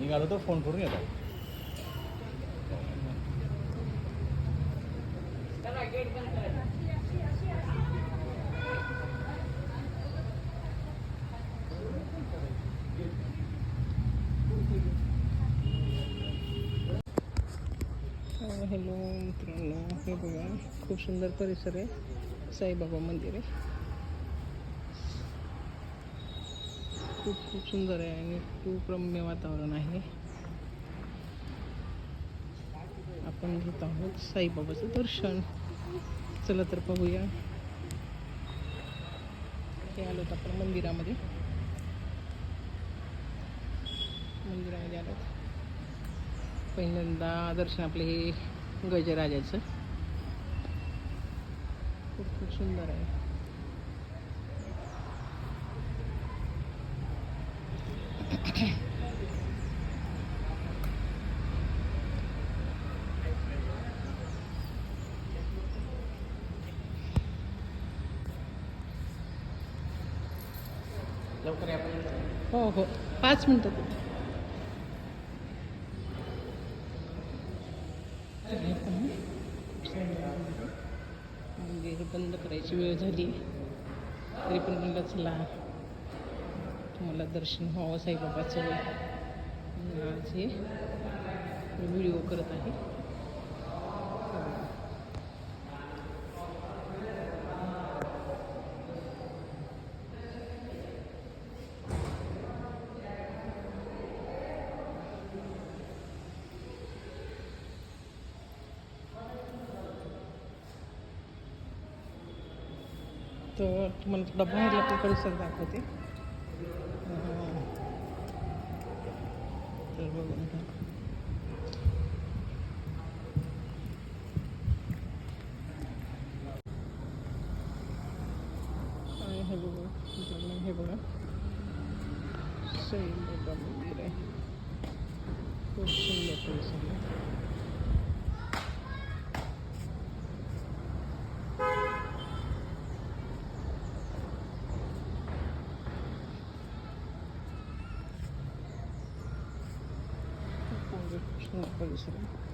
निघालो तर फोन करून येतो. हॅलो मित्रांनो. हे बघा खूप सुंदर परिसर आहे. साईबाबा मंदिर आहे. खूप खूप सुंदर आहे आणि खूप रम्य वातावरण आहे. आपण घेत आहोत साईबाबाचं दर्शन. चला तर पाहूया. हे आलो आपण मंदिरामध्ये. मंदिरामध्ये आलो पहिल्यांदा दर्शन आपले हे गजराजाचं. खूप खूप सुंदर आहे. हो हो पाच. मंदिर बंद करायची वेळ झाली तरी पण चला मला दर्शन व्हावं साईबाबाचं आज हे व्हिडिओ करत आहे. तर तुम्हाला थोडा बाहेरला पण परिसर दाखवते. तर बघून घ्या. आणि हे बघा मित्रांनो, हे बघा साईबाबा मंदिर आहे खूप सुंदर परिसर आहे खूप सुंदर परिसर आहे